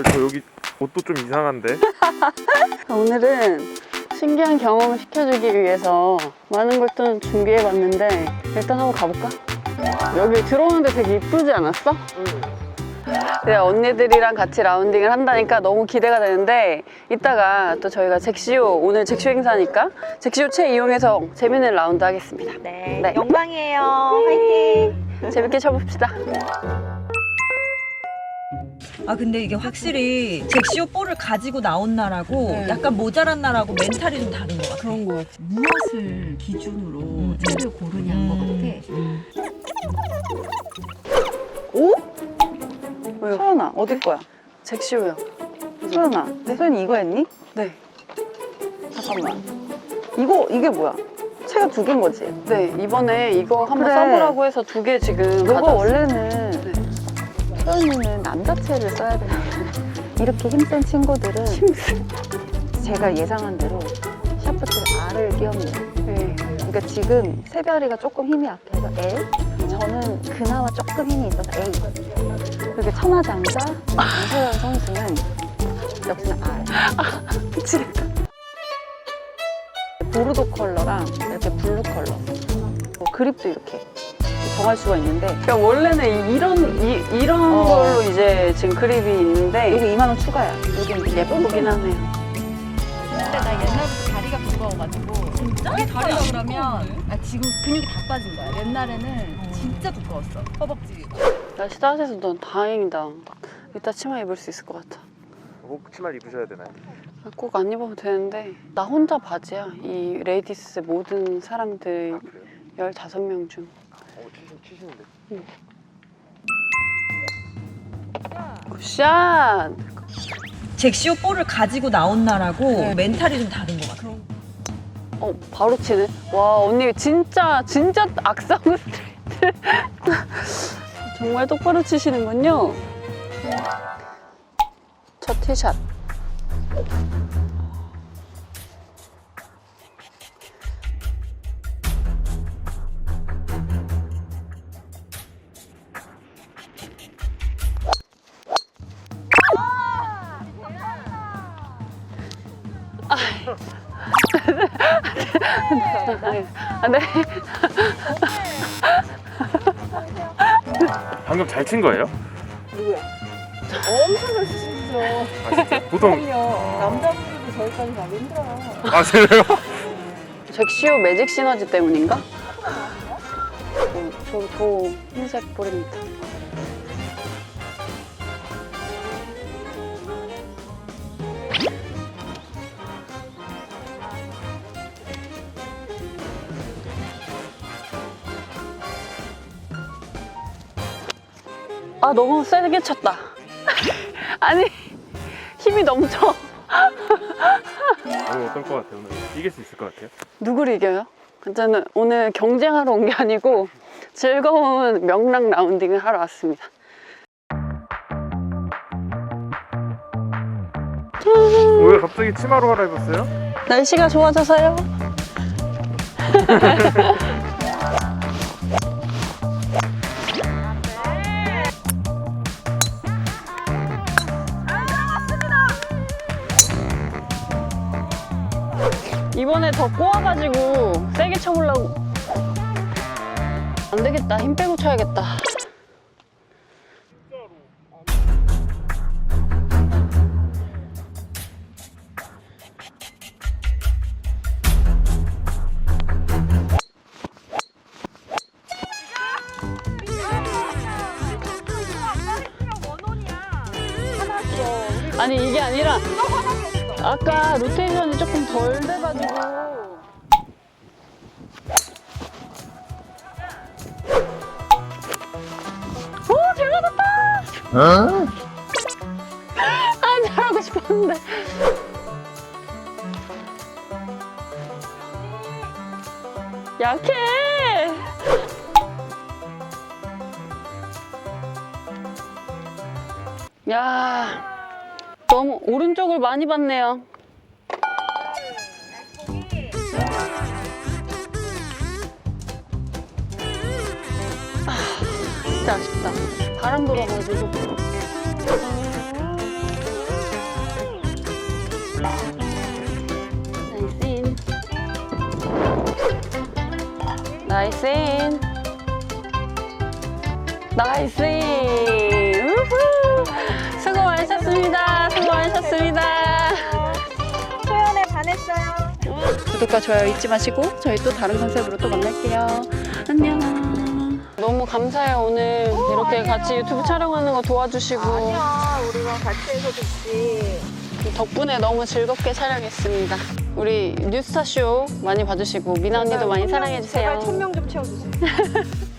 오늘 저 여기 옷도 좀 이상한데 오늘은 신기한 경험을 시켜주기 위해서 많은 걸 좀 준비해봤는데 일단 한번 가볼까? 여기 들어오는데 되게 이쁘지 않았어? 네, 언니들이랑 같이 라운딩을 한다니까 너무 기대가 되는데 이따가 또 저희가 잭시오 오늘 잭시오 행사니까 잭시오 채 이용해서 재밌는 라운드 하겠습니다. 네, 네. 영광이에요. 화이팅! 재밌게 쳐봅시다. 아 근데 이게 확실히 잭시오 볼을 가지고 나온 날하고 네. 약간 모자란 날하고 멘탈이 좀 다른 것 같아. 그런 거 같아. 무엇을 기준으로 음. 채를 고르냐인 것 같아. 오? 왜요? 소연아, 어디 거야? 잭시오요. 소연아, 소연이 이거 했니? 네. 잠깐만. 이거, 이게 뭐야? 채가 두 개인 거지? 네, 이번에 이거 한번 그래. 써보라고 해서 두 개 지금 이거 가져왔어요. 원래는 네. 소연이는 남자체를 써야 되는데 이렇게 힘센 친구들은 제가 예상한 대로 샤프트를 R을 끼웠네요. 네. 그러니까 지금 세별이가 조금 힘이 약해서 L, 저는 그나마 조금 힘이 있어서 A. 그렇게 천하장자 이소연 선수는 역시나 R. 미치겠다. 보르도 컬러랑 이렇게 블루 컬러. 뭐 그립도 이렇게 정할 수가 있는데 그러니까 원래는 이- 이런, 이, 이런 어. 걸로 이제 지금 그립이 있는데 여기 2만 원 추가야. 여기 예쁘긴 하네요. 근데 나 옛날부터 다리가 두꺼워가지고 진짜? 이게 다리가 그러면 아, 지금 근육이 다 빠진 거야. 옛날에는 진짜 두꺼웠어. 허벅지. 날씨 따뜻해서 넌 다행이다. 이따 치마 입을 수 있을 것 같아. 꼭 치마를 입으셔야 되나요? 꼭 안 입어도 되는데 나 혼자 바지야. 이 레이디스 모든 사람들 아 그래요? 15명 중. 치시는데 굿샷! 잭시오 볼을 가지고 나온 날하고 네. 멘탈이 좀 다른 것 같아. 어, 바로 치네. 와, 언니 진짜, 진짜 악성 스트레이트. 정말 똑바로 치시는군요. 첫 티샷. 네. 방금 잘 친 거예요? 누구야? 엄청 잘 치시죠. 아 진짜? 보통 남자분들도 저기까지 가기 힘들어요. 아 그래요? 잭시오 매직 시너지 때문인가? 어, 저, 저 흰색 볼입니다. 아, 너무 세게 쳤다. 아니, 힘이 넘쳐. 오늘 어떨 것 같아요? 오늘 이길 수 있을 것 같아요? 누구를 이겨요? 저는 오늘 경쟁하러 온 게 아니고 즐거운 명랑 라운딩을 하러 왔습니다. 왜 갑자기 치마로 갈아입었어요? 날씨가 좋아져서요. 이번에 더 꼬아가지고 세게 쳐보려고. 안 되겠다. 힘 빼고 쳐야겠다. 아니 이게 아니라 아까 로테이션이 조금 덜 돼가지고. 오 잘 맞았다! 아 잘하고 싶었는데. 약해! 야 너무 오른쪽을 많이 봤네요. 아, 진짜 아쉽다. 바람 불어가지고. 나이스인. 나이스인. 나이스인. 구독과 좋아요 잊지 마시고 저희 또 다른 컨셉으로 또 만날게요. 안녕. 너무 감사해요 오늘 이렇게 같이 유튜브 촬영하는 거 도와주시고 아니야, 우리가 같이 해서 좋지. 덕분에 너무 즐겁게 촬영했습니다. 우리 뉴스타 쇼 많이 봐주시고 미나 언니도 많이 사랑해 주세요. 제발 천명 좀 채워주세요.